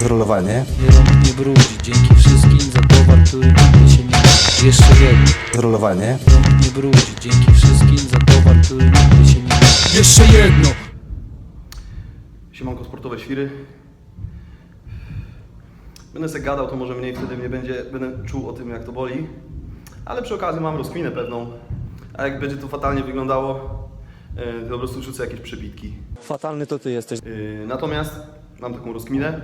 Rolowanie. Rąk nie brudzi, dzięki wszystkim za towar, który nigdy się nie da. Jeszcze jedno, Rolowanie. rąk nie brudzi, dzięki wszystkim za towar, który nigdy się nie da. Jeszcze jedno, Siemanko sportowe świry. Będę se gadał, to może mniej wtedy mnie będzie, będę czuł o tym jak to boli. Ale przy okazji mam rozkminę pewną. A jak będzie to fatalnie wyglądało, yy, to po prostu rzucę jakieś przebitki. Fatalny to ty jesteś. Yy, Natomiast mam taką rozkminę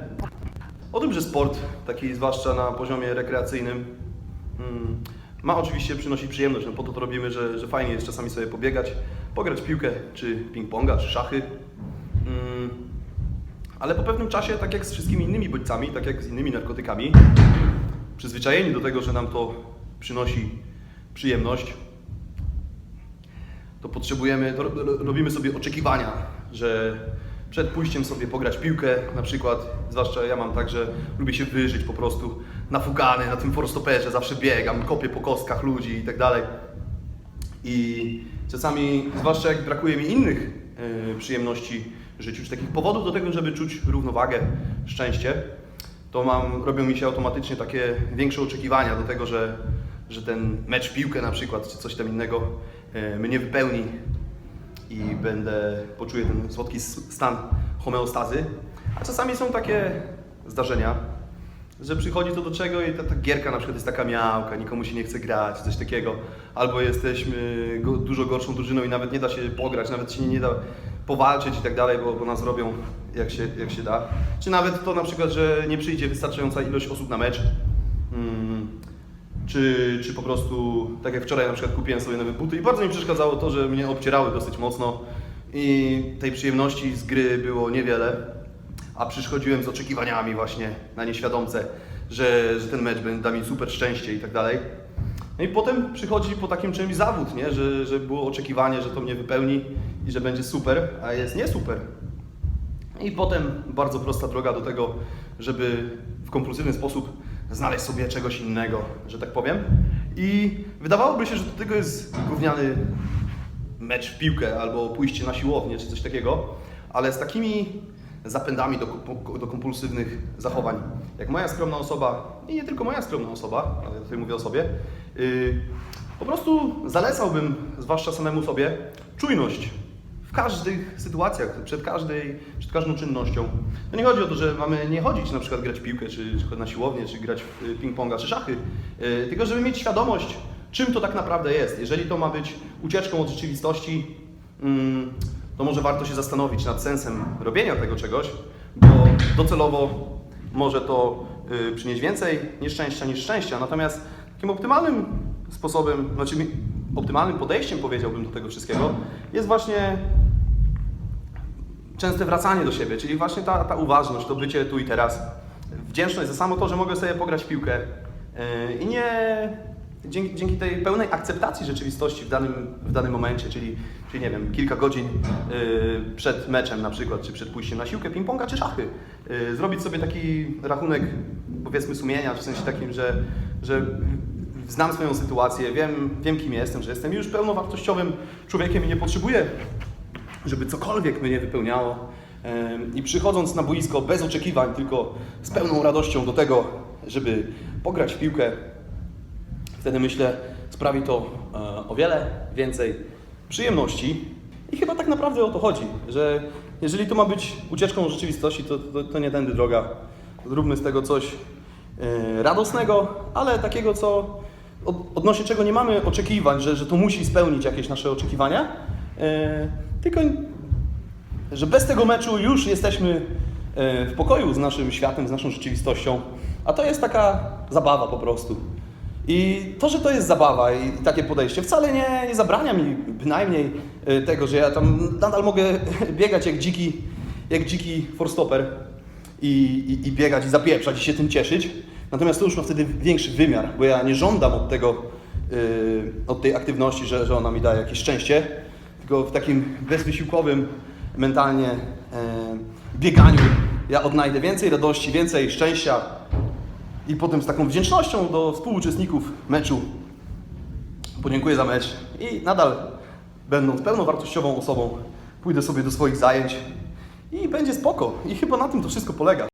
o tym, że sport, taki zwłaszcza na poziomie rekreacyjnym, mm, ma oczywiście przynosić przyjemność. No po to to robimy, że, że fajnie jest czasami sobie pobiegać, pograć piłkę, czy ping-ponga, czy szachy. Mm, Ale po pewnym czasie, tak jak z wszystkimi innymi bodźcami, tak jak z innymi narkotykami, przyzwyczajeni do tego, że nam to przynosi przyjemność, to potrzebujemy, to ro- ro- robimy sobie oczekiwania, że przed pójściem sobie pograć piłkę, na przykład, zwłaszcza ja mam tak, że lubię się wyżyć po prostu, nafukany na tym forstoperze, zawsze biegam, kopię po kostkach ludzi i tak dalej. I czasami, zwłaszcza jak brakuje mi innych e, przyjemności w życiu, czy takich powodów do tego, żeby czuć równowagę, szczęście, to mam, robią mi się automatycznie takie większe oczekiwania do tego, że, że ten mecz piłkę na przykład, czy coś tam innego e, mnie wypełni i będę, poczuję ten słodki stan homeostazy. A czasami są takie zdarzenia, że przychodzi to do czego i ta, ta gierka na przykład jest taka miałka, nikomu się nie chce grać, coś takiego. Albo jesteśmy go, dużo gorszą drużyną i nawet nie da się pograć, nawet się nie, da powalczyć i tak dalej, bo, bo nas robią jak się, jak się da. Czy nawet to na przykład, że nie przyjdzie wystarczająca ilość osób na mecz. Mm, czy, czy po prostu, tak jak wczoraj na przykład kupiłem sobie nowe buty i bardzo mi przeszkadzało to, że mnie obcierały dosyć mocno i tej przyjemności z gry było niewiele, a przychodziłem z oczekiwaniami właśnie na nieświadomce, że, że ten mecz da mi super szczęście i tak dalej. No i potem przychodzi po takim czymś zawód, nie? Że, że było oczekiwanie, że to mnie wypełni i że będzie super, a jest nie super. I potem bardzo prosta droga do tego, żeby w kompulsywny sposób znaleźć sobie czegoś innego, że tak powiem. I wydawałoby się, że do tego jest gówniany mecz w piłkę albo pójście na siłownię czy coś takiego, ale z takimi zapędami do, do kompulsywnych zachowań, jak moja skromna osoba, i nie tylko moja skromna osoba, ale tutaj mówię o sobie, yy, po prostu zalecałbym, zwłaszcza samemu sobie, czujność w każdych sytuacjach, przed, każdej, przed każdą czynnością. To nie chodzi o to, że mamy nie chodzić na przykład grać w piłkę, czy, czy na siłownię, czy grać w y, ping-ponga, czy szachy, yy, tylko żeby mieć świadomość, czym to tak naprawdę jest. Jeżeli to ma być ucieczką od rzeczywistości, mm, to może warto się zastanowić nad sensem robienia tego czegoś, bo docelowo może to y, przynieść więcej nieszczęścia niż szczęścia. Natomiast takim optymalnym sposobem, znaczy optymalnym podejściem powiedziałbym do tego wszystkiego jest właśnie częste wracanie do siebie, czyli właśnie ta, ta uważność, to bycie tu i teraz. Wdzięczność za samo to, że mogę sobie pograć w piłkę yy, i nie dzięki, dzięki tej pełnej akceptacji rzeczywistości w danym, w danym momencie, czyli, czyli nie wiem, kilka godzin yy, przed meczem na przykład, czy przed pójściem na siłkę, ping-ponga czy szachy, yy, zrobić sobie taki rachunek powiedzmy sumienia, w sensie takim, że, że znam swoją sytuację, wiem, wiem kim jestem, że jestem już pełnowartościowym człowiekiem i nie potrzebuję żeby cokolwiek mnie wypełniało. I przychodząc na boisko bez oczekiwań, tylko z pełną radością do tego, żeby pograć w piłkę, wtedy myślę, sprawi to e, o wiele więcej przyjemności. I chyba tak naprawdę o to chodzi, że jeżeli to ma być ucieczką rzeczywistości, to, to, to nie tędy droga. Zróbmy z tego coś e, radosnego, ale takiego, co od, odnośnie czego nie mamy oczekiwań, że, że to musi spełnić jakieś nasze oczekiwania, e, tylko że bez tego meczu już jesteśmy e, w pokoju z naszym światem, z naszą rzeczywistością, a to jest taka zabawa po prostu. I to, że to jest zabawa i takie podejście wcale nie, nie zabrania mi bynajmniej e, tego, że ja tam nadal mogę biegać jak dziki, jak dziki forstopper i, i, i biegać i zapieprzać i się tym cieszyć. Natomiast to już ma wtedy większy wymiar, bo ja nie żądam od tego, yy, od tej aktywności, że, że ona mi daje jakieś szczęście, tylko w takim bezwysiłkowym mentalnie e, bieganiu ja odnajdę więcej radości, więcej szczęścia i potem z taką wdzięcznością do współuczestników meczu podziękuję za mecz i nadal będąc pełnowartościową osobą pójdę sobie do swoich zajęć i będzie spoko. I chyba na tym to wszystko polega.